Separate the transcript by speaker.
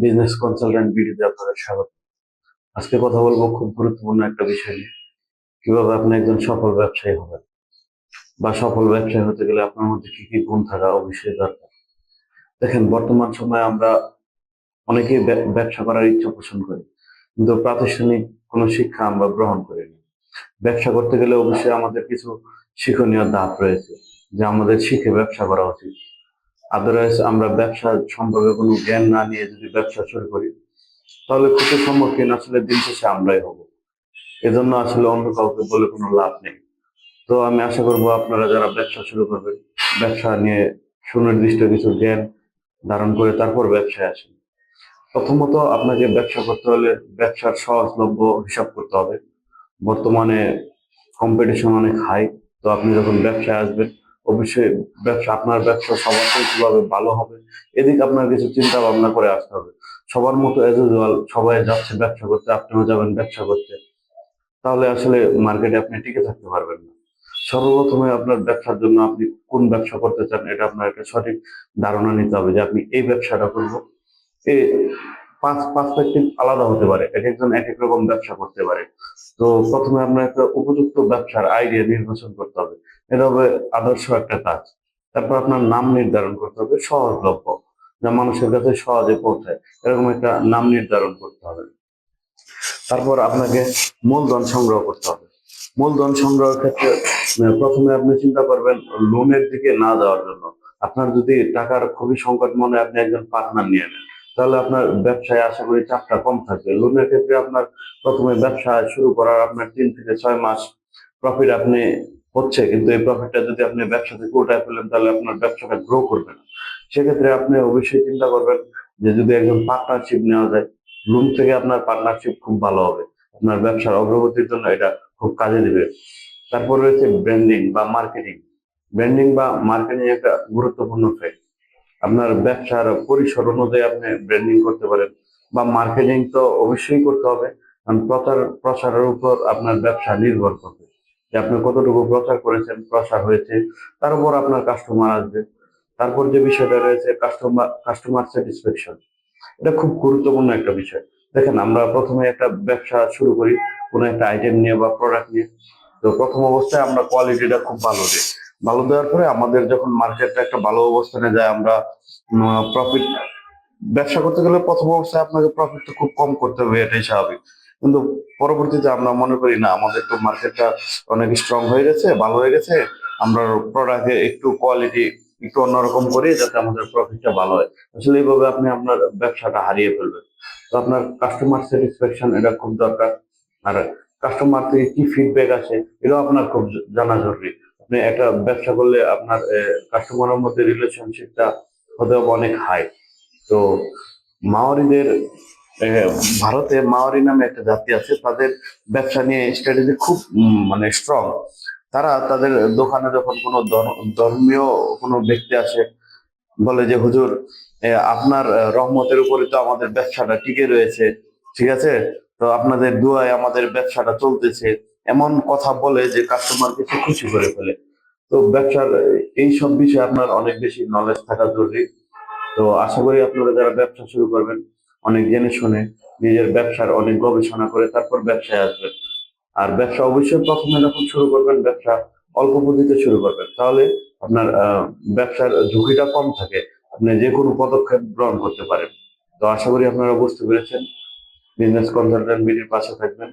Speaker 1: Business consultant ভিডিওতে আপনাদের স্বাগত। আজকে কথা বলব খুব গুরুত্বপূর্ণ একটা বিষয় নিয়ে। কীভাবে আপনি একজন সফল ব্যবসায়ী হবেন বা সফল ব্যবসায়ী হতে গেলে আপনার মধ্যে কি কি গুণ থাকা অবশ্যই দরকার। দেখেন, বর্তমান সময়ে আমরা অনেকেই ব্য- ব্যবসা করার ইচ্ছা পোষণ করি, কিন্তু প্রাতিষ্ঠানিক কোনো শিক্ষা আমরা গ্রহণ করিনি ব্যবসা করতে গেলে অবশ্যই আমাদের কিছু শিক্ষণীয় ধাপ রয়েছে, যে আমাদের শিখে ব্যবসা করা উচিত। আদারওয়াইজ আমরা ব্যবসা সম্পর্কে কোনো জ্ঞান না নিয়ে যদি ব্যবসা শুরু করি, তাহলে ক্ষতির সম্মুখীন আসলে দিন শেষে আমরাই হব। এজন্য আসলে অন্য কাউকে বলে কোনো লাভ নেই। তো আমি আশা করব আপনারা যারা ব্যবসা শুরু করবেন, ব্যবসা নিয়ে সুনির্দিষ্ট কিছু জ্ঞান ধারণ করে তারপর ব্যবসায় আসেন। প্রথমত আপনাকে ব্যবসা করতে হলে ব্যবসার সহজলভ্য হিসাব করতে হবে। বর্তমানে কম্পিটিশন অনেক হাই তো আপনি যখন ব্যবসায় আসবেন অবশ্যই ব্যবসা, আপনার ব্যবসা সবার থেকে কীভাবে ভালো হবে, এদিকে আপনার কিছু চিন্তা ভাবনা করে আসতে হবে। সবার মতো এজ ইউজুয়াল সবাই যাচ্ছে, ব্যবসা করতে আপনিও যাবেন, ব্যবসা করতে। তাহলে আসলে মার্কেটে আপনি টিকে থাকতে পারবেন না। সর্বপ্রথমে আপনার ব্যবসার জন্য আপনি কোন ব্যবসা করতে চান, এটা আপনার একটা সঠিক ধারণা নিতে হবে যে আপনি এই ব্যবসাটা করব। এই পাঁচ পার্সপেক্টিভ আলাদা হতে পারে, এক একজন এক এক রকম ব্যবসা করতে পারে। তো প্রথমে আপনার একটা উপযুক্ত ব্যবসার আইডিয়া নির্বাচন করতে হবে। এটা হবে আদর্শ একটা কাজ। তারপর আপনার নাম নির্ধারণ করতে হবে, সহজলভ্য। যা মানুষের কাছে সহজে পৌঁছায়, এরকম একটা নাম নির্ধারণ করতে হবে। তারপর আপনাকে মূলধন সংগ্রহ করতে হবে। মূলধন সংগ্রহের ক্ষেত্রে প্রথমে আপনি চিন্তা করবেন লোনের দিকে না যাওয়ার জন্য। আপনার যদি টাকার খুবই সংকট মনে আপনি একজন পার্টনার নিয়ে নেন। তাহলে আপনার ব্যবসায় আশা করি চাপটা কম থাকবে। লোনের ক্ষেত্রে আপনার প্রথমে ব্যবসা শুরু করার আপনার তিন থেকে ছয় মাস প্রফিট আপনি হচ্ছে, কিন্তু এই প্রফিটটা যদি আপনি ব্যবসা থেকে উঠায় ফেলেন, তাহলে আপনার ব্যবসাটা গ্রো করবে না। সেক্ষেত্রে আপনি অবশ্যই চিন্তা করবেন যে যদি একজন পার্টনারশিপ নেওয়া যায় লোন থেকে আপনার পার্টনারশিপ খুব ভালো হবে। আপনার ব্যবসার অগ্রগতির জন্য এটা খুব কাজে দিবে। তারপর রয়েছে ব্র্যান্ডিং বা মার্কেটিং ব্র্যান্ডিং বা মার্কেটিং একটা গুরুত্বপূর্ণ ফ্যাক্ট আপনার ব্যবসার পরিসর অনুযায়ী আপনি ব্র্যান্ডিং করতে পারেন। বা মার্কেটিং তো অবশ্যই করতে হবে, কারণ প্রচার প্রসারের উপর আপনার ব্যবসা নির্ভর করবে। যে আপনি কতটুকু প্রচার করেছেন, প্রসার হয়েছে, তার উপর আপনার কাস্টমার আসবে। তারপর যে বিষয়টা রয়েছে কাস্টমার কাস্টমার স্যাটিসফ্যাকশন এটা খুব গুরুত্বপূর্ণ একটা বিষয়। দেখেন, আমরা প্রথমে একটা ব্যবসা শুরু করি, কোনো একটা আইটেম নিয়ে বা প্রোডাক্ট নিয়ে। তো প্রথম অবস্থায় আমরা কোয়ালিটিটা খুব ভালো দিই। ভালো দেওয়ার পরে আমাদের যখন মার্কেটটা একটা ভালো অবস্থানে যায়, আমরা প্রফিট ব্যবসা করতে গেলে প্রথম অবস্থায় আপনাকে প্রফিট তো খুব কম করতে হবে, এটাই স্বাভাবিক। কিন্তু পরবর্তীতে আমরা মনে করি না, আমাদের তো মার্কেটটা অনেক স্ট্রং হয়ে গেছে, ভালো হয়ে গেছে। আমরা প্রোডাক্টে একটু কোয়ালিটি একটু অন্যরকম করি যাতে আমাদের প্রফিটটা ভালো হয়। আসলে এইভাবে আপনি আপনার ব্যবসাটা হারিয়ে ফেলবেন। তো আপনার কাস্টমার স্যাটিসফ্যাকশন এটা খুব দরকার। আর কাস্টমার থেকে কি ফিডব্যাক আসে, এটাও আপনার খুব জানা জরুরি। আপনি একটা ব্যবসা করলে আপনার কাস্টমারের মধ্যে রিলেশনশিপটা হতে অনেক হাই তো মাওয়ারিদের ভারতে মাওয়ারি নামে একটা জাতি আছে, তাদের ব্যবসা নিয়ে স্ট্র্যাটেজি খুব মানে স্ট্রং তারা তাদের দোকানে যখন কোনো ধর- ধর্মীয় কোনো ব্যক্তি আসে, বলে যে, হুজুর আপনার রহমতের উপরে তো আমাদের ব্যবসাটা টিকে রয়েছে, ঠিক আছে? তো আপনাদের দুয়ায় আমাদের ব্যবসাটা চলতেছে। এমন কথা বলে যে কাস্টমারকে সে খুশি করে ফেলে। তো ব্যবসার, এই সব বিষয়ে আপনার অনেক বেশি নলেজ থাকা জরুরি। তো আশা করি আপনারা যারা ব্যবসা শুরু করবেন অনেক জেনে শুনে নিজের ব্যবসার অনেক গবেষণা করে তারপর ব্যবসায় আসবেন আর ব্যবসা অবশ্যই প্রথমে যখন শুরু করবেন, ব্যবসা অল্প পুঁজিতে শুরু করবেন, তাহলে আপনার ব্যবসার ঝুঁকিটা কম থাকে। আপনি যে কোনো পদক্ষেপ গ্রহণ করতে পারেন। তো আশা করি আপনারা বুঝতে পেরেছেন। বিজনেস কনসালটেন্ট বিডির পাশে থাকবেন।